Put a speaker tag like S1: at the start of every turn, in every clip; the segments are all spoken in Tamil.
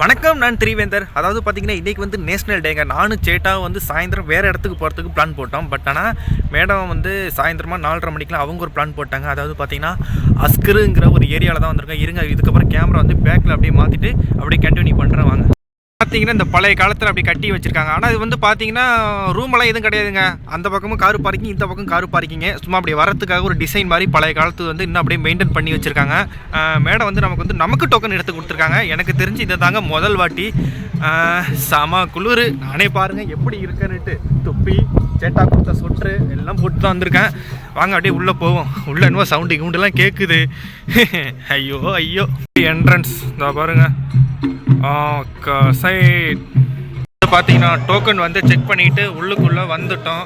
S1: வணக்கம் நான் திரிவேந்தர். அதாவது பார்த்தீங்கன்னா இன்றைக்கி வந்து நேஷனல் டேங்க. நானும் சேட்டாக வந்து சாயந்தரம் வேறு இடத்துக்கு போகிறதுக்கு பிளான் போட்டோம். பட் ஆனால் மேடம் வந்து சாயந்தரமாக நாலரை மணிக்கெலாம் அவங்க ஒரு பிளான் போட்டாங்க. அதாவது பார்த்தீங்கன்னா அஸ்கருங்கிற ஒரு ஏரியாவில் தான் வந்திருக்கோம் இருங்க இதுக்கப்புறம் கேமரா வந்து பேக்கில் அப்படியே மாற்றிட்டு அப்படியே கண்டினியூ பண்ணுறேன் வாங்க. பார்த்தீங்கன்னா இந்த பழைய காலத்தில் அப்படி கட்டி வச்சிருக்காங்க. ஆனால் இது வந்து பார்த்தீங்கன்னா ரூமெல்லாம் எதுவும் கிடையாதுங்க. அந்த பக்கமும் காரு பார்க்கிங் இந்த பக்கம் காரு பார்க்கிங்க சும்மா அப்படி வரத்துக்காக ஒரு டிசைன் மாதிரி பழைய காலத்து வந்து இன்னும் அப்படியே மெயின்டைன் பண்ணி வச்சிருக்காங்க. மேடம் வந்து நமக்கு வந்து நமக்கு டோக்கன் எடுத்து கொடுத்துருக்காங்க. எனக்கு தெரிஞ்சு இதை தாங்க முதல் வாட்டி. சம குளிர். நானே பாருங்கள் எப்படி இருக்குன்னுட்டு. தொப்பி சேட்டா கொடுத்த சொட்ரு எல்லாம் போட்டு தான் வந்திருக்கேன். வாங்க அப்படியே உள்ளே போவோம். உள்ளே என்னவோ சவுண்டு கவுண்டெல்லாம் கேட்குது ஐயோ ஐயோ. என்ட்ரன்ஸ் இதோ பாருங்கள் சைட். பார்த்தீங்கன்னா டோக்கன் வந்து செக் பண்ணிட்டு உள்ளுக்குள்ளே வந்துட்டோம்.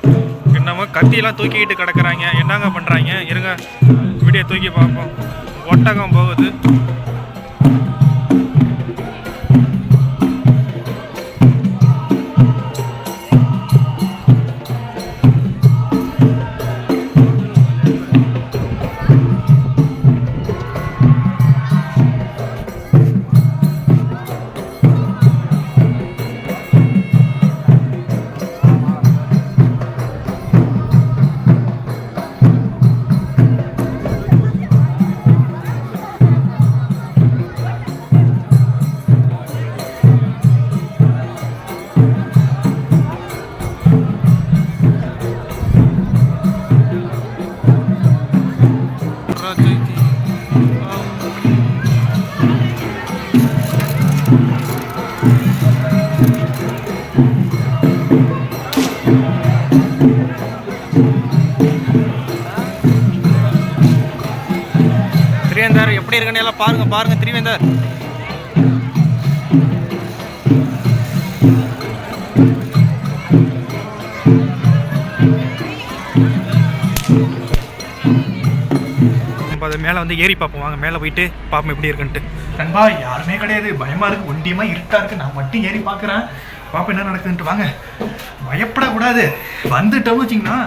S1: என்னமோ கத்தியெல்லாம் தூக்கிக்கிட்டு கிடக்குறாங்க. என்னங்க பண்ணுறாங்க இருங்க வீடியோ தூக்கி பார்ப்போம். ஒட்டகம் போகுது. எப்படி பாருங்க பாருங்க திரிவேந்தர். நம்ம அதை மேலே வந்து ஏறி பார்ப்போம். வாங்க மேலே போயிட்டு பார்ப்போம் எப்படி இருக்குன்ட்டு. நண்பா யாருமே கிடையாது. பயமா இருக்கு ஒண்டியமாக இருட்டா இருக்கு. நான் மட்டும் ஏறி பார்க்குறேன். பார்ப்போம் என்ன நடக்குதுன்ட்டு. வாங்க. பயப்படக்கூடாது. வந்துட்டோம்னு வச்சிங்கன்னா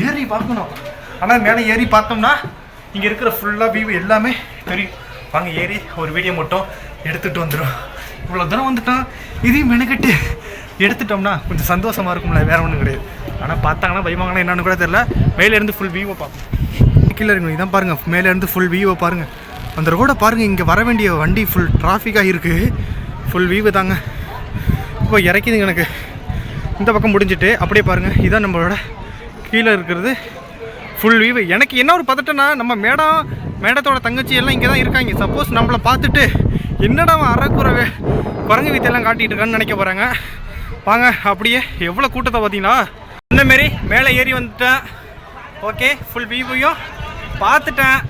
S1: ஏறி பார்க்கணும். ஆனால் மேலே ஏறி பார்த்தோம்னா இங்கே இருக்கிற ஃபுல்லாக வியூ எல்லாமே தெரியும். வாங்க ஏறி ஒரு வீடியோ மட்டும் எடுத்துகிட்டு வந்துடும் இவ்வளோ தூரம் வந்துட்டோம் இதையும் மெனக்கட்டு எடுத்துட்டோம்னா கொஞ்சம் சந்தோஷமாக இருக்கும்ல வேறு ஒன்றும் கிடையாது. ஆனால் பார்த்தாங்கன்னா பயமாங்கன்னா என்னன்னு கூட தெரியல. மேலேருந்து ஃபுல் வியூவை பார்ப்போம். கீழே இருக்கணும் இதான் பாருங்கள் மேலே இருந்து ஃபுல் வியூவை பாருங்கள் அந்த ரோடை பாருங்கள் இங்கே வர வேண்டிய வண்டி ஃபுல் டிராஃபிக்காக இருக்குது ஃபுல் வியூவு தாங்க. இப்போ இறக்கிதுங்க எனக்கு. இந்த பக்கம் முடிஞ்சிட்டு அப்படியே பாருங்கள் இதான் நம்மளோட கீழே இருக்கிறது. ஃபுல் வியூ எனக்கு என்ன ஒரு பதட்டம்னா நம்ம மேடம் மேடத்தோட தங்கச்சி எல்லாம் இங்கே தான் இருக்காங்க. சப்போஸ் நம்மளை பார்த்துட்டு என்னடா அவன் அறக்குறவே குரங்கு வீத்தையெல்லாம் காட்டிகிட்டு இருக்கான்னு நினைக்க போகிறாங்க வாங்க அப்படியே எவ்வளோ கூட்டத்தை பார்த்தீங்கன்னா இந்தமாரி மேலே ஏறி வந்துட்டேன். ஓகே ஃபுல் வியூவையும் பார்த்துட்டேன்.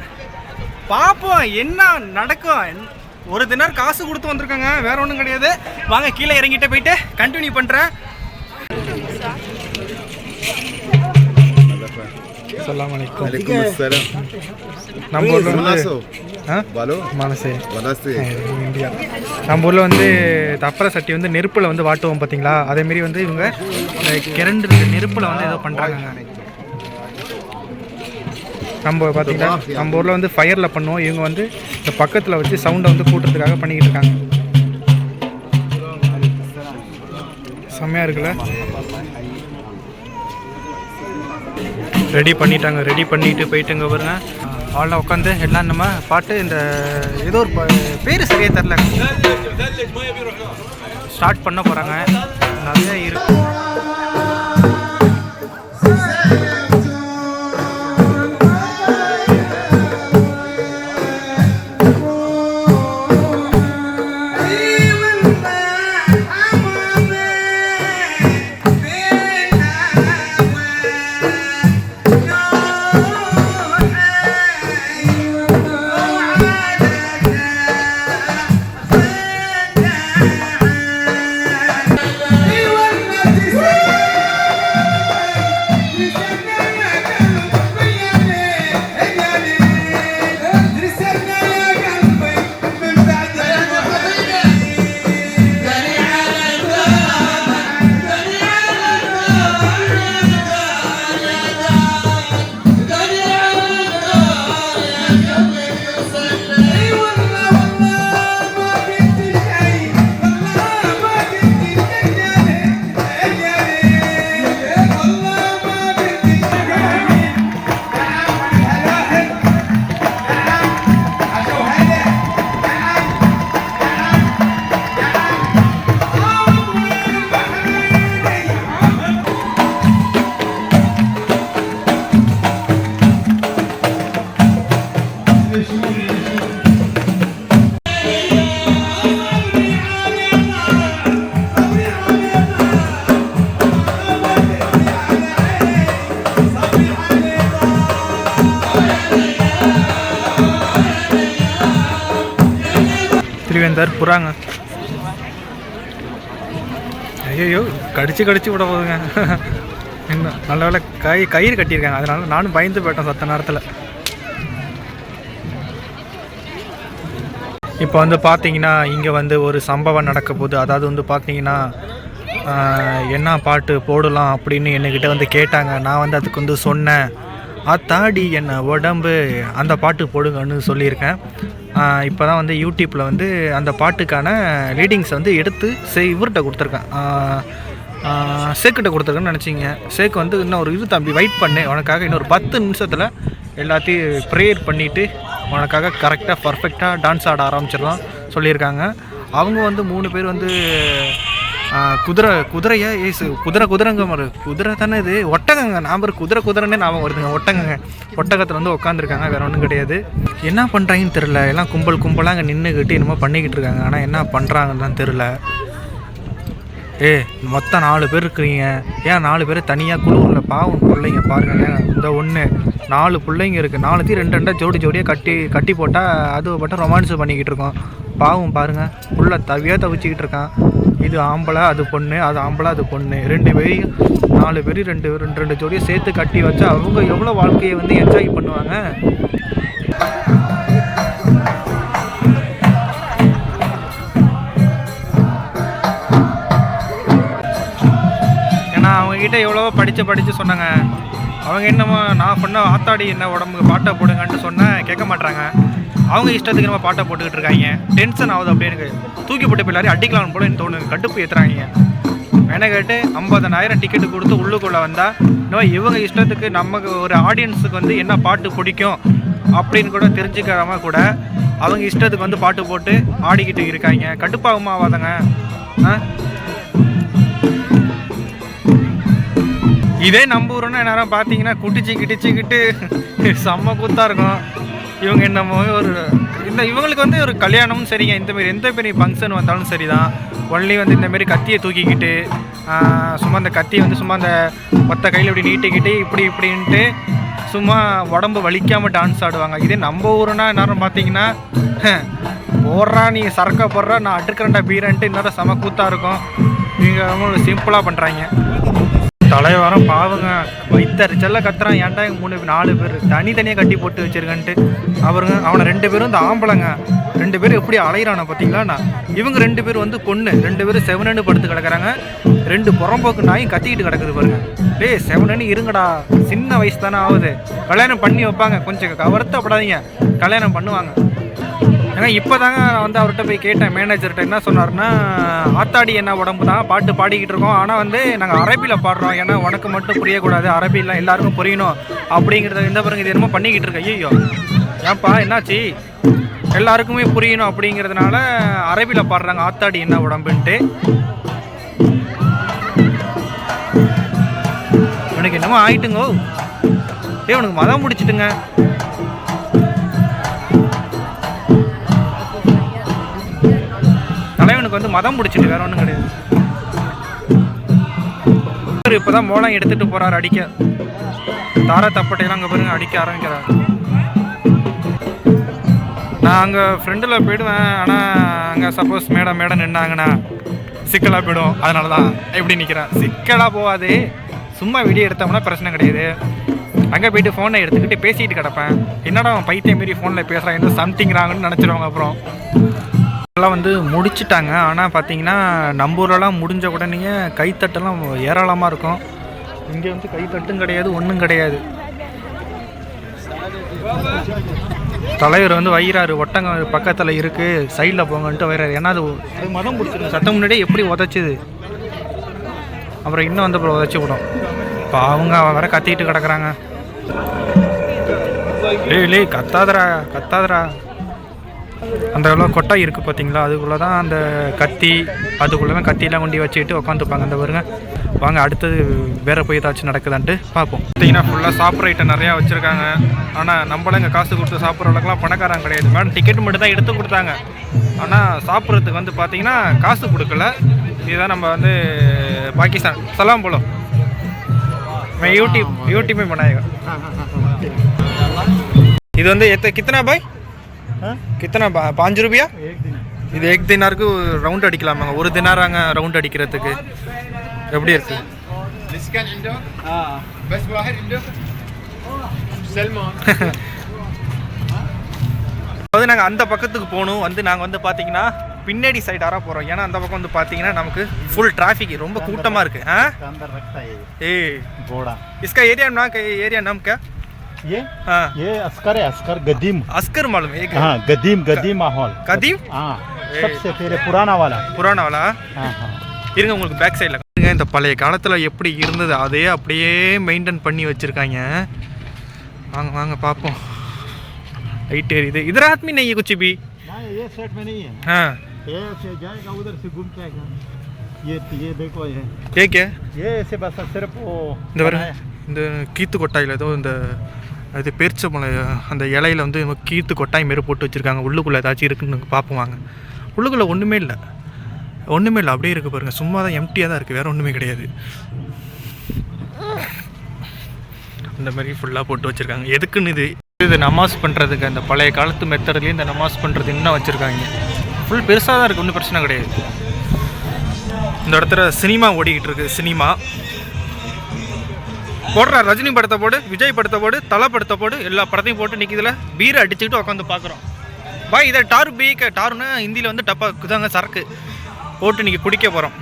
S1: பார்ப்போம் என்ன நடக்கும். ஒரு தினர் காசு கொடுத்து வந்திருக்காங்க வேற ஒன்றும் கிடையாது. வாங்க கீழே இறங்கிட்டு போயிட்டு கண்டினியூ பண்ணுறேன் நம்ம ஊரில் வந்து மனசே? நம்ம ஊரில் வந்து தப்பரை சட்டி வந்து நெருப்பில் வந்து வாட்டுவோம் பார்த்தீங்களா அதேமாரி வந்து இவங்க கிரண்டு நெருப்பில் வந்து ஏதோ பண்ணுறாங்க நம்ம பார்த்தீங்கன்னா நம்ம ஊரில் வந்து ஃபயரில் பண்ணுவோம். இவங்க வந்து இந்த பக்கத்தில் வச்சு சவுண்டை வந்து கூட்டுறதுக்காக பண்ணிக்கிட்டு இருக்காங்க. செம்மையாக இருக்குல்ல? ரெடி பண்ணிட்டாங்க ரெடி பண்ணிட்டு போயிட்டுங்க பாருங்க. ஆளில் உட்காந்து எல்லாம் நம்ம பாட்டு இந்த ஏதோ ஒரு பேர் சரியா தெரில ஸ்டார்ட் பண்ண போகிறாங்க நிறைய இருக்கு. திருவேந்தார் புறாங்க. ஐயோ கடிச்சு கடிச்சு விட போதுங்க. என்ன நல்ல வேலை கை கயிறு கட்டியிருக்காங்க. அதனால நானும் பயந்து போயிட்டேன் சத்த நேரத்தில். இப்போ வந்து பார்த்தீங்கன்னா இங்கே வந்து ஒரு சம்பவம் நடக்க போகுது அதாவது வந்து பார்த்தீங்கன்னா என்ன பாட்டு போடலாம் அப்படின்னு என்கிட்ட வந்து கேட்டாங்க. நான் வந்து அதுக்கு வந்து சொன்னேன். அத்தாடி என்ன உடம்பு அந்த பாட்டு போடுங்கன்னு சொல்லியிருக்கேன். இப்போ தான் வந்து யூடியூப்பில் வந்து அந்த பாட்டுக்கான ரீடிங்ஸ் வந்து எடுத்து செய் இவர்கிட்ட கொடுத்துருக்கேன். சேக்கிட்ட கொடுத்துருக்கேன்னு நினச்சிங்க. சேக்கு வந்து இன்னும் ஒரு இது தம்பி வெயிட் பண்ணு. உனக்காக இன்னொரு பத்து நிமிஷத்தில் எல்லாத்தையும் ப்ரேயர் பண்ணிவிட்டு உனக்காக கரெக்டாக பர்ஃபெக்டாக டான்ஸ் ஆட ஆரம்பிச்சிடலாம் சொல்லியிருக்காங்க. அவங்க வந்து மூணு பேர் வந்து குதிரை குதிரையா ஏசு குதிரை குதிரைங்க மாதிரி குதிரை தானே இது? ஒட்டகங்க. நான் குதிரை குதிரைன்னே ஞாபகம் வருதுங்க. ஒட்டகங்க. ஒட்டகத்தில் வந்து உட்காந்துருக்காங்க வேறு ஒன்றும் கிடையாது. என்ன பண்ணுறாங்கன்னு தெரில எல்லாம் கும்பல் கும்பலாக அங்கே நின்றுக்கிட்டு என்னமோ பண்ணிக்கிட்டு இருக்காங்க. ஆனால் என்ன பண்ணுறாங்கன்னு தான் தெரில ஏ மொத்தம் நாலு பேர் இருக்கிறீங்க. ஏன் நாலு பேர் தனியாக குழுவில்? பாவம் பிள்ளைங்க பாருங்க இந்த ஒன்று நாலு பிள்ளைங்க இருக்குது நாலுத்தையும் ரெண்டு ரெண்டாக ஜோடி ஜோடியாக கட்டி கட்டி போட்டால் அது மட்டும் ரொமான்ஸ் பண்ணிக்கிட்டு இருக்கோம். பாவம் பாருங்க. புள்ள தவியாக தவிச்சிக்கிட்டு இருக்கான். இது ஆம்பளை அது பொண்ணு அது ஆம்பளை அது பொண்ணு. ரெண்டு பேரையும் நாலு பேர் ரெண்டு ரெண்டு ரெண்டு ஜோடியை சேர்த்து கட்டி வச்சா அவங்க எவ்வளோ வாழ்க்கையை வந்து என்ஜாய் பண்ணுவாங்க? கிட்ட எவ்வளவோ படித்து படித்து சொன்னாங்க. அவங்க என்னமோ நான் பண்ண ஆத்தாடி என்ன உடம்புக்கு பாட்டை போடுங்கன்ட்டு சொன்னேன் கேட்க மாட்றாங்க. அவங்க இஷ்டத்துக்கு நம்ம பாட்டை போட்டுக்கிட்டு இருக்காங்க. டென்ஷன் ஆகுது அப்படி எனக்கு. தூக்கி போட்டு போய் எல்லாரையும் அடிக்கலாம் போல எனக்கு தோணுது. கடுப்பு ஏற்றுறாங்க என்ன கேட்டு ஐம்பதனாயிரம் டிக்கெட்டு கொடுத்து உள்ளுக்குள்ளே வந்தால் இன்னும் இவங்க இஷ்டத்துக்கு நமக்கு ஒரு ஆடியன்ஸுக்கு வந்து என்ன பாட்டு பிடிக்கும்? அப்படின்னு கூட தெரிஞ்சுக்காம கூட அவங்க இஷ்டத்துக்கு வந்து பாட்டு போட்டு ஆடிக்கிட்டு இருக்காங்க. கடுப்பாகுமா ஆகாதங்க ஆ? இதே நம்ம ஊருன்னா நேரம் பார்த்தீங்கன்னா குட்டிச்சு கிட்டிச்சுக்கிட்டு செம்ம கூத்தாக இருக்கும். இவங்க என்னமோ ஒரு இந்த இவங்களுக்கு வந்து ஒரு கல்யாணமும் சரிங்க. இந்தமாரி எந்த பெரிய ஃபங்க்ஷன் வந்தாலும் சரி தான் ஒன்லி வந்து இந்தமாரி கத்தியை தூக்கிக்கிட்டு சும்மா அந்த கத்தியை வந்து சும்மா அந்த ஒத்த கையில் இப்படி நீட்டிக்கிட்டு இப்படி இப்படின்ட்டு சும்மா உடம்பு வலிக்காமல் டான்ஸ் ஆடுவாங்க. இதே நம்ம ஊருனா நேரம் பார்த்தீங்கன்னா போடுறா நீ சரக்கா போடுறா நான் அடுக்கிறேன்டா பீரன்ட்டு இன்னொரு செம கூத்தாக இருக்கும். நீங்கள் அவங்க சிம்பிளாக பண்ணுறாங்க தலைவரம் பாவங்க. வைத்தறிச்சல்ல கத்துறான். ஏன்டா இங்க மூணு நாலு பேர் தனித்தனியாக கட்டி போட்டு வச்சிருக்கன்ட்டு. அவருங்க அவனை ரெண்டு பேரும் இந்த ஆம்பளைங்க. ரெண்டு பேரும் எப்படி அலையிறான பார்த்தீங்களா இவங்க ரெண்டு பேர் வந்து பொண்ணு. ரெண்டு பேரும் செவனன்னு படுத்து கிடக்குறாங்க. ரெண்டு புறம்போக்கு நாயும் கத்திக்கிட்டு கிடக்குது பாருங்க. டேய் செவனன்னு இருங்கடா. சின்ன வயசு தானே ஆகுது. கல்யாணம் பண்ணி வைப்பாங்க. கொஞ்சம் கவர்த்தப்படாதீங்க. கல்யாணம் பண்ணுவாங்க. ஏன்னா இப்போ தாங்க நான் வந்து அவர்கிட்ட போய் கேட்டேன். மேனேஜர்கிட்ட என்ன சொன்னார்னா ஆத்தாடி என்ன உடம்பு தான் பாட்டு பாடிக்கிட்டு இருக்கோம். ஆனால் வந்து நாங்கள் அரபியில் பாடுறோம். ஏன்னா உனக்கு மட்டும் புரியக்கூடாது. அரபியில் எல்லாருக்கும் புரியணும். அப்படிங்கிறத இந்த பாருங்க இது என்னமோ பண்ணிக்கிட்டு இருக்க. ஐயோ ஏன்ப்பா என்னாச்சு? எல்லாருக்குமே புரியணும் அப்படிங்கிறதுனால அரபியில் பாடுறாங்க. ஆத்தாடி என்ன உடம்புன்ட்டு. உனக்கு என்னமோ ஆயிட்டுங்கோ. ஏ உனக்கு மதம் முடிச்சிட்டுங்க தலைவனுக்கு வந்து மதம் பிடிச்சிட்டு வேற ஒன்றும் கிடையாது. இவர் இப்போதான் மோளம் எடுத்துட்டு போறாரு அடிக்க. தார தப்பட்டையெல்லாம் அங்கே பாருங்க அடிக்க ஆரம்பிக்கிறார். நான் அங்கே ஃப்ரெண்டில் போயிடுவேன் ஆனால் அங்கே சப்போஸ் மேடம் மேடம் நின்னாங்கன்னா சிக்கலாக போயிடும். அதனால தான் எப்படி நிற்கிறேன் சிக்கலாக போகாது. சும்மா வீடியோ எடுத்தோம்னா பிரச்சனை கிடையாது. அங்கே போயிட்டு ஃபோனை எடுத்துக்கிட்டு பேசிகிட்டு கிடப்பேன். என்னடா அவன் பைத்தியம் மாரி ஃபோனில் பேசுகிறான் என்ன சம்திங் ராங்கன்னு நினச்சிடுவாங்க அப்புறம். எல்லாம் வந்து முடிச்சிட்டாங்க. ஆனால் பார்த்தீங்கன்னா நம்ம ஊரெல்லாம் முடிஞ்ச உடனே கைத்தட்டெல்லாம் ஏராளமாக இருக்கும். இங்கே வந்து கைத்தட்டும் கிடையாது ஒன்றும் கிடையாது. தலைவர் வந்து வயிறாரு ஒட்டங்க பக்கத்தில் இருக்குது சைடில் போங்கன்ட்டு வயிறாரு. ஏன்னா அது அது மதம் பிடிச்சிருக்கு. சத்தம் முன்னாடியே எப்படி உதச்சிது? அப்புறம் இன்னும் வந்து அப்புறம் உதச்சி விடும். இப்போ அவங்க அவன் கத்திக்கிட்டு கிடக்குறாங்க. டேய் லே கத்தாதரா கத்தாதரா அந்த எவ்வளோ கொட்டை இருக்குது பார்த்தீங்களா அதுக்குள்ளே தான் அந்த கத்தி அதுக்குள்ளே தான் கத்தியெல்லாம் கொண்டு வச்சுக்கிட்டு உட்காந்துப்பாங்க அந்த பாருங்க வாங்க அடுத்தது வேற போய் ஏதாச்சும் நடக்குதான்ட்டு பார்ப்போம் பார்த்தீங்கன்னா ஃபுல்லாக சாப்பிட்ற ஐட்டம் நிறையா வச்சுருக்காங்க ஆனால் நம்மளாம் இங்கே காசு கொடுத்து சாப்பிட்ற அளவுக்குலாம் பணக்காரங்க கிடையாது மேடம் டிக்கெட் மட்டும் தான் எடுத்து கொடுத்தாங்க ஆனால் சாப்பிட்றதுக்கு வந்து பார்த்தீங்கன்னா காசு கொடுக்கல இதுதான் நம்ம வந்து பாகிஸ்தான் சலாம் போலும் मैं यूट्यूब यूट्यूब में बनाएगा இது வந்து எத்த கித்தனை பாஞ்சு ரூபாயா? இது எக் தினாருக்கு ரவுண்ட் அடிக்கலாமாங்க. ஒரு தினாராங்க ரவுண்ட் அடிக்கிறதுக்கு. எப்படி இருக்கு? அதாவது நாங்கள் அந்த பக்கத்துக்கு போகணும். வந்து நாங்கள் வந்து பார்த்தீங்கன்னா பின்னாடி சைடாரா போகிறோம் ஏன்னா அந்த பக்கம் வந்து பார்த்தீங்கன்னா நமக்கு ஃபுல் டிராஃபிக் ரொம்ப கூட்டமாக இருக்குது ஆ? ஏ போடா. இஸ்கா ஏரியா ஏரியா நமக்கு
S2: ये
S1: हाँ
S2: ये अस्कर है अस्कर गदीम
S1: अस्कर मालूम है एक
S2: हाँ गदीम गदीम माहौल
S1: कदीम?
S2: हाँ सबसे पहले पुराना वाला
S1: புராண வாலா
S2: हाँ हाँ
S1: இருங்க உங்களுக்கு பேக் சைடில் இந்த பழைய காலத்தில் எப்படி இருந்தது அதையே அப்படியே மெயின்டைன் பண்ணி வச்சுருக்காங்க வாங்க வாங்க பார்ப்போம் லைட் எரியுது இதர் ஆத்மி நெய் குச்சி பி
S2: ना ये सेट में नहीं है
S1: ஆ
S2: ये से जाएगा उधर से घूम के आएगा ये ये देखो ये
S1: ஏக்கே
S2: ये ऐसे बस सिर्फ वो
S1: இந்த வர
S2: बनाया।
S1: இந்த கீத்து கொட்டாயில் ஏதோ இந்த அது பெருச்சமலை அந்த இலையில வந்து கீத்து கொட்டாய் மாரி போட்டு வச்சுருக்காங்க. உள்ளுக்குள்ளே ஏதாச்சும் இருக்குன்னு பார்ப்போம் வாங்க. உள்ளுக்குள்ளே ஒன்றுமே இல்லை. ஒன்றுமே இல்லை. அப்படியே இருக்குது பாருங்கள் சும்மா தான் எம்டியாக தான் இருக்குது வேறு ஒன்றுமே கிடையாது. அந்த மாதிரி ஃபுல்லாக போட்டு வச்சுருக்காங்க. எதுக்குன்னு இது? இது நமாஸ் பண்ணுறதுக்கு அந்த பழைய காலத்து மெத்தட்லேயே இந்த நமாஸ் பண்ணுறது இன்னும் வச்சுருக்காங்க? ஃபுல் பெருசாக தான் இருக்குது ஒன்றும் பிரச்சனை கிடையாது. இந்த இடத்துல சினிமா ஓடிக்கிட்டு இருக்குது சினிமா. போடுற ரஜினி படத்தை போடு விஜய் படத்தை போடு தலை படத்தை போடு எல்லா படத்தையும் போட்டு நிற்கிதுல பீரை அடிச்சுக்கிட்டு உட்காந்து பார்க்குறோம் பாய் இதை டார் பீக்க டாருன்னா ஹிந்தியில் வந்து டப்பா குதாங்க சரக்கு. போட்டு இன்றைக்கி குடிக்க போகிறோம்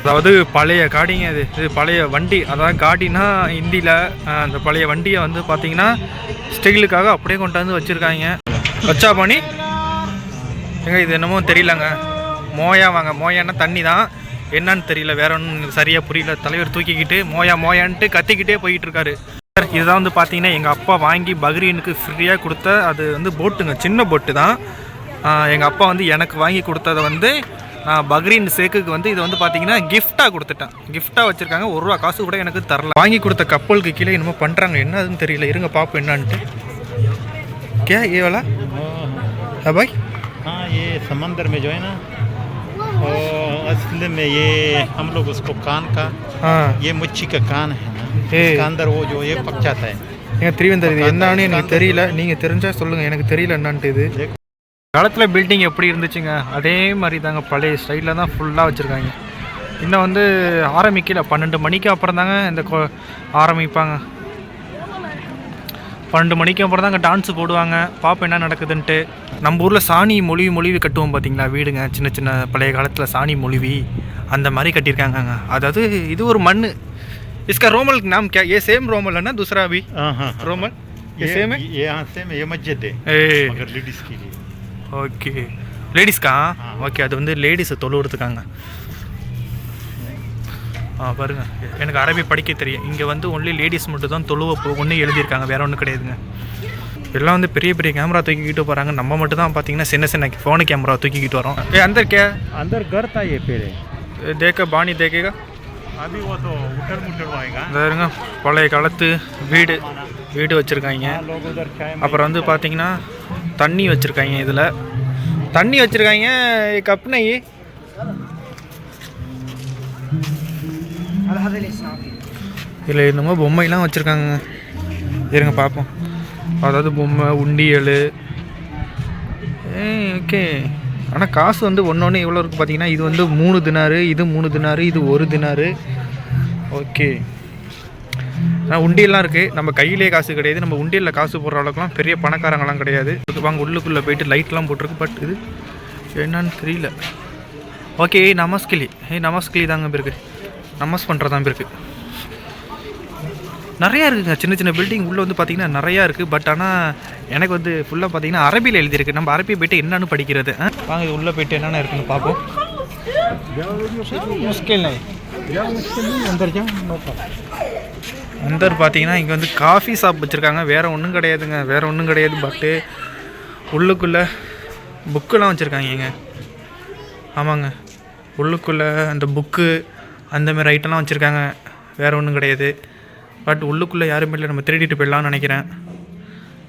S1: அதாவது பழைய காடிங்க இது இது பழைய வண்டி. அதாவது காடினா ஹிந்தியில் அந்த பழைய வண்டியை வந்து பார்த்தீங்கன்னா ஸ்டைலுக்காக அப்படியே கொண்டாந்து வச்சுருக்காங்க. வச்சா பண்ணி ஏங்க இது என்னமோ தெரியலங்க. மோயா வாங்க. மோயான்னா தண்ணி தான். என்னன்னு தெரியல வேற ஒன்றும் சரியாக புரியல தலைவர் தூக்கிக்கிட்டு மோயா மோயான்ட்டு கத்திக்கிட்டே போயிட்டு இருக்காரு சார், இதுதான் வந்து பார்த்தீங்கன்னா எங்கள் அப்பா வாங்கி பக்ரீனுக்கு ஃப்ரீயாக கொடுத்த அது வந்து போட்டுங்க சின்ன போட்டு தான் எங்கள் அப்பா வந்து எனக்கு வாங்கி கொடுத்ததை வந்து நான் பக்ரீன் சேக்குக்கு வந்து இது வந்து பார்த்தீங்கன்னா கிஃப்டாக கொடுத்துட்டேன் கிஃப்டாக வச்சுருக்காங்க ஒரு ரூபா காசு கூட எனக்கு தரல வாங்கி கொடுத்த கப்பலுக்கு கீழே என்னமோ பண்ணுறாங்க என்ன அதுன்னு தெரியல இருங்க பார்ப்போம் என்னான்ட்டு கே ஏ வாலா
S2: हाँ,
S1: பாய்
S2: हाँ ये समंदर में जो है ना और असल में ये हम लोग उसको कान का
S1: ஆ
S2: ये मच्छी का कान है ना
S1: ए।
S2: इसका अंदर वो जो ये पक जाता है
S1: ஏங்க திருவேந்தர் இது என்னன்னு எனக்கு தெரியல நீங்கள் தெரிஞ்சா சொல்லுங்கள் எனக்கு தெரியல என்னன்ட்டு இது காலத்தில் பில்டிங் எப்படி இருந்துச்சுங்க அதே மாதிரி தாங்க பழைய ஸ்டைலில் தான் ஃபுல்லாக வச்சுருக்காங்க இன்னும் வந்து ஆரம்பிக்கல பன்னெண்டு மணிக்கு அப்புறம் தாங்க இந்த கொ- ஆரம்பிப்பாங்க பன்னெண்டு மணிக்கு அப்புறம் தாங்க டான்ஸ் போடுவாங்க பார்ப்போம் என்ன நடக்குதுன்ட்டு நம்ம ஊரில் சாணி மொழிவி மொழிவி கட்டுவோம் பார்த்தீங்களா வீடுங்க சின்ன சின்ன பழைய காலத்தில் சாணி மொழிவி அந்த மாதிரி கட்டியிருக்காங்கங்க அதாவது இது ஒரு மண் इसका रोमल नाम क्या ये सेम रोमल है ना दूसरा अभी
S2: हाँ हाँ हाँ।
S1: रोमल ये
S2: ये
S1: सेम है
S2: ये यहाँ सेम है ये मस्जिद है
S1: ए
S2: मगर लेडीज के लिए
S1: ஓகே லேடிஸ்க்கா
S2: ஆ.
S1: ஓகே அது வந்து லேடிஸை தொழுவுறதுக்காங்க பாருங்கள் எனக்கு அரபி படிக்க தெரியும். இங்கே வந்து ஒன்லி லேடிஸ் மட்டும் தான் தொழுவை ஒன்று எழுதியிருக்காங்க. வேறு ஒன்றும் கிடையாதுங்க. எல்லாம் வந்து பெரிய பெரிய கேமரா தூக்கிக்கிட்டு போகிறாங்க நம்ம மட்டும் தான் பார்த்தீங்கன்னா சின்ன சின்ன ஃபோனு கேமரா தூக்கிக்கிட்டு வரோம். ஏ அந்த கே.
S2: அந்த கர் தான் ஏ பேர்?
S1: தேக்க பாணி தேக்கேகா பாருங்க பழைய காலத்து வீடு வீடு வச்சுருக்காங்க. அப்புறம் வந்து பார்த்தீங்கன்னா தண்ணி வச்சுருக்காங்க இதில். தண்ணி வச்சுருக்காங்க கப்னை இதில் என்னமோ பொம்மைலாம் வச்சுருக்காங்க. இருங்க பார்ப்போம். அதாவது பொம்மை உண்டியல். ஓகே. ஆனால் காசு வந்து ஒன்று ஒன்று எவ்வளோ இருக்குது பார்த்தீங்கன்னா இது வந்து மூணு தினாரு இது மூணு தினாரு இது ஒரு தினாரு ஓகே. ஆனால் உண்டியல்லாம் இருக்குது நம்ம கையிலே காசு கிடையாது. நம்ம உண்டியலில் காசு போடுற அளவுக்குலாம் பெரிய பணக்காரங்களாம் கிடையாது. வாங்க உள்ளுக்குள்ளே போயிட்டு லைட்லாம் போட்டிருக்கு. பட் இது என்னன்னு தெரியல. ஓகே ஏய் நமஸ்கிளி ஏய் நமஸ்கிளி தாங்க இருக்கு நமஸ் பண்ணுறதான் இருக்குது நிறையா இருக்குங்க. சின்ன சின்ன பில்டிங் உள்ளே வந்து பார்த்திங்கன்னா நிறையா இருக்குது பட் ஆனால் எனக்கு வந்து ஃபுல்லாக பார்த்திங்கன்னா அரபியில் எழுதியிருக்கு. நம்ம அரபி போயிட்டு என்னென்னு படிக்கிறது. வாங்க உள்ளே போய்ட்டு என்னென்ன இருக்குன்னு பார்ப்போம். முஸ்கில் அந்தர் பார்த்தீங்கன்னா இங்கே வந்து காஃபி ஷாப் வச்சுருக்காங்க. வேறு ஒன்றும் கிடையாதுங்க. வேறு ஒன்றும் கிடையாது. பட்டு உள்ளுக்குள்ளே புக்கெல்லாம் வச்சுருக்காங்க ஆமாங்க. உள்ளுக்குள்ளே அந்த புக்கு அந்தமாரி ஐட்டம்லாம் வச்சுருக்காங்க. வேறு ஒன்றும் கிடையாது. பட் உள்ளுக்குள்ளே யாருமே இல்லை. நம்ம திருடிட்டு போயிடலாம்னு நினைக்கிறேன்.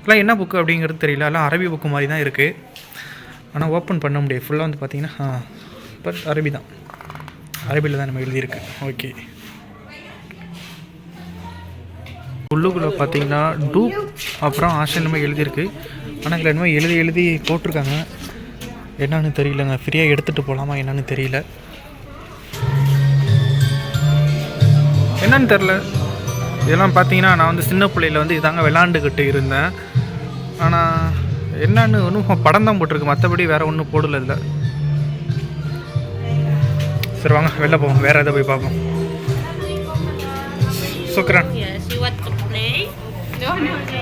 S1: எல்லாம் என்ன புக்கு அப்படிங்கிறது தெரியல. எல்லாம் அரபி புக்கு மாதிரி தான் இருக்குது ஆனால் ஓப்பன் பண்ண முடியாது. ஃபுல்லாக வந்து பார்த்திங்கன்னா பட் அரபி தான். அரபியில் தான் நம்ம எழுதியிருக்கு. ஓகே உள்ளுக்குள்ளே பார்த்தீங்கன்னா டூப் அப்புறம் ஆஷன் எழுதியிருக்கு. ஆனால் இதில் என்னமோ எழுதி எழுதி போட்டிருக்காங்க. என்னன்னு தெரியலங்க. ஃப்ரீயாக எடுத்துகிட்டு போகலாமா என்னன்னு தெரியல. என்னன்னு தெரில. இதெல்லாம் பார்த்தீங்கன்னா நான் வந்து சின்ன பிள்ளையில் வந்து இதாங்க விளாண்டுக்கிட்டு இருந்தேன். ஆனால் என்னன்னு ஒன்றும் படம் தான் போட்டிருக்கு. மற்றபடி வேறு ஒன்றும் போடல இல்லை சரி வாங்க வெளில போவோம். வேறு எதை போய் பார்ப்போம். சுக்ரன்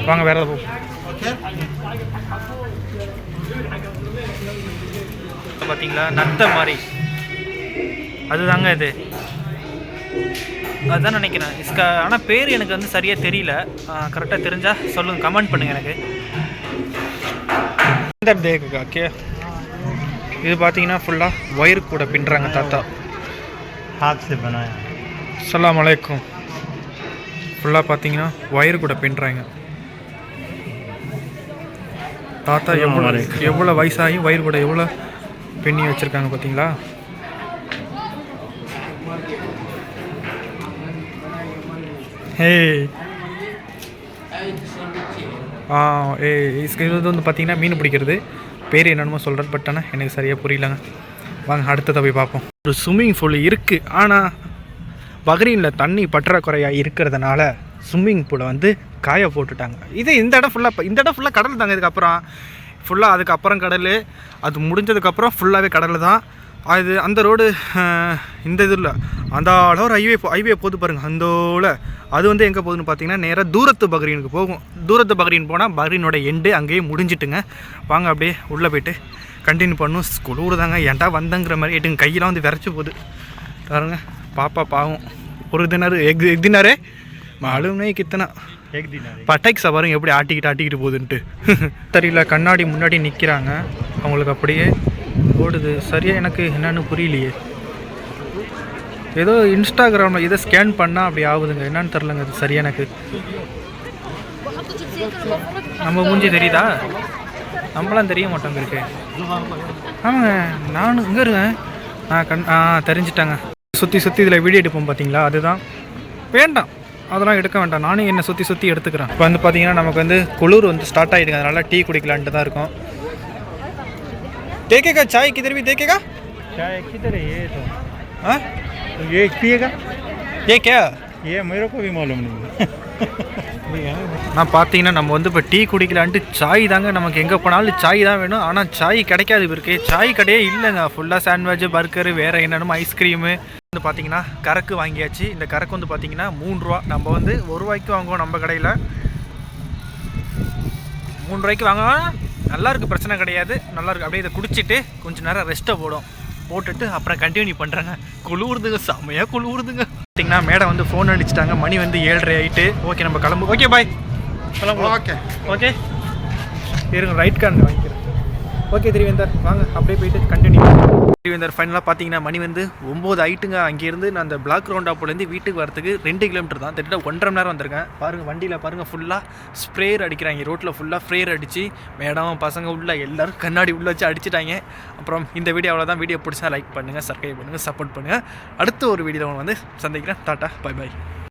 S1: வாங்க வேற எதை போவோம். பார்த்தீங்களா? நத்தை மாதிரி. அதுதாங்க இது. அதுதான் நினைக்கிறேன். இஸ்கா ஆனால் பேர் எனக்கு வந்து சரியாக தெரியல. கரெக்டாக தெரிஞ்சால் சொல்லுங்கள் கமெண்ட் பண்ணுங்கள் எனக்கு. ஓகே இது பார்த்தீங்கன்னா ஃபுல்லாக ஒயர் கூட பின்னுறாங்க தாத்தா. சலாம் அலைக்கும். ஃபுல்லாக பார்த்தீங்கன்னா ஒயர் கூட பின்னுறாங்க. தாத்தா எவ்வளோ எவ்வளோ வயசாகி ஒயர் கூட எவ்வளோ பின்னி வச்சுருக்காங்க பார்த்தீங்களா ஹே ஆ ஏ இது வந்து பார்த்தீங்கன்னா மீன் பிடிக்கிறது. பேர் என்னென்னமோ சொல்கிறேன் பட் ஆனால் எனக்கு சரியாக புரியலங்க. வாங்க அடுத்ததை போய் பார்ப்போம். ஒரு ஸ்விம்மிங் பூல் இருக்குது ஆனால் பஹ்ரீனில் தண்ணி பற்றாக்குறையாக இருக்கிறதுனால ஸ்விம்மிங் பூலை வந்து காய போட்டுட்டாங்க. இது இந்த இடம் ஃபுல்லாக இந்த இடம் ஃபுல்லாக கடல் தாங்க இதுக்கப்புறம். ஃபுல்லாக அதுக்கப்புறம் கடல் அது முடிஞ்சதுக்கப்புறம் ஃபுல்லாகவே கடல் தான். அது அந்த ரோடு இந்த இது இல்லை. அந்த அளவு ஹைவே ஹைவே போது பாருங்கள் அந்தோல. அது வந்து எங்கே போகுதுன்னு பார்த்தீங்கன்னா நேராக தூரத்து பக்ரீனுக்கு போகும். தூரத்து பக்ரீன் போனால் பக்ரீனோட எண்டு அங்கேயே முடிஞ்சிட்டுங்க. வாங்க அப்படியே உள்ளே போய்ட்டு கண்டினியூ பண்ணும். குளூர் தாங்க. ஏன்டா வந்தங்கிற மாதிரி. எட்டுங்க கையெல்லாம் வந்து விரைச்சி போகுது. பாருங்க பாப்பா பாவம். ஒரு தினாரு எக் எக் தினாரே? மாலுமே கித்தனா. பட்டைக்ஸை பாருங்க எப்படி ஆட்டிக்கிட்டு ஆட்டிக்கிட்டு போகுதுன்ட்டு. தெரியல கண்ணாடி முன்னாடி நிற்கிறாங்க அவங்களுக்கு அப்படியே ஓடுது சரியாக எனக்கு என்னென்னு புரியலையே. ஏதோ இன்ஸ்டாகிராமில் இதை ஸ்கேன் பண்ணால் அப்படி ஆகுதுங்க. என்னன்னு தெரிலங்க அது சரியா எனக்கு. நம்ம மூஞ்சி தெரியுதா? நம்மளாம் தெரிய மாட்டோங்க இருக்கு. ஆமாங்க நானும் இங்கே இருக்கேன். நான் கண் ஆ தெரிஞ்சிட்டாங்க. சுற்றி சுற்றி இதில் வீடியோ எடுப்போம் பார்த்தீங்களா? அதுதான். வேண்டாம். அதெல்லாம் எடுக்க வேண்டாம். நானும் என்னை சுற்றி சுற்றி எடுத்துக்கிறேன். இப்போ வந்து பார்த்தீங்கன்னா நமக்கு வந்து குளிர் வந்து ஸ்டார்ட் ஆகிடுங்க அதனால் டீ குடிக்கலான்ட்டு தான் இருக்கும். தேக்கேக்கா சாய் கிதர் भी देखेगा
S2: चाय किधर है ये तो
S1: हाँ
S2: तो ये पिएगा
S1: ये क्या
S2: ये मेरे को भी मालूम नहीं
S1: நான் பார்த்தீங்கன்னா நம்ம வந்து இப்போ டீ குடிக்கலான்ட்டு சாய் தாங்க நமக்கு எங்கே போனாலும் சாய் தான் வேணும் ஆனால் சாய் கிடைக்காது இருக்கு சாய் கடையே இல்லைங்க ஃபுல்லாக சாண்ட்விச் பர்கரு வேறு என்னென்னமோ ஐஸ்கிரீமு வந்து பார்த்தீங்கன்னா கறக்கு வாங்கியாச்சு இந்த கறக்கு வந்து பார்த்தீங்கன்னா மூணு ரூபா நம்ம வந்து ஒரு ரூபாய்க்கு வாங்குவோம் நம்ம கடையில் மூணு ரூபாய்க்கு வாங்குவோம் நல்லா இருக்கு பிரச்சனை கிடையாது. நல்லா இருக்கு அப்படியே இதை குடிச்சிட்டு கொஞ்ச நேரம் ரெஸ்ட்டை போடும். போட்டுட்டு அப்புறம் கண்டினியூ பண்ணுறாங்க குளிருதுங்க. செம்மையாக குளிருதுங்க. பார்த்தீங்கன்னா மேடம் வந்து ஃபோன் அடிச்சிட்டாங்க. மணி வந்து ஏழரை ஆயிட்டு. ஓகே நம்ம கிளம்பு. ஓகே பாய் கிளம்புவோம்.
S3: Okay.
S1: ஓகே இருங்க ரைட் கார்டு வாங்கிக்கிறேன் ஓகே திரிவேந்தர் வாங்க அப்படியே போயிட்டு கண்டினியூ திரிவேந்தர் ஃபைனலாக பார்த்தீங்கன்னா மணி வந்து ஒம்பது ஆயிட்டுங்க. அங்கேருந்து நான் அந்த பிளாக் ரவுண்டாப்புலேருந்து வீட்டுக்கு வரதுக்கு ரெண்டு கிலோமீட்டர் தான். திட்டம் ஒன்றரை மணி நேரம் வந்திருக்கேன். பாருங்கள் வண்டியில் பாருங்கள் ஃபுல்லாக ஸ்ப்ரேயர் அடிக்கிறாங்க. ரோட்டில் ஃபுல்லாக ஸ்ப்ரேயர் அடித்து மேடம் பசங்க உள்ள எல்லோரும் கண்ணாடி உள்ளே வச்சு அடிச்சிட்டாங்க. அப்புறம் இந்த வீடியோ அவ்வளோதான் வீடியோ பிடிச்சா லைக் பண்ணுங்கள் சப்ஸ்கிரைப் பண்ணுங்கள் சப்போர்ட் பண்ணுங்கள் அடுத்த ஒரு வீடியோவில் வந்து சந்திக்கிறேன். Tata bye bye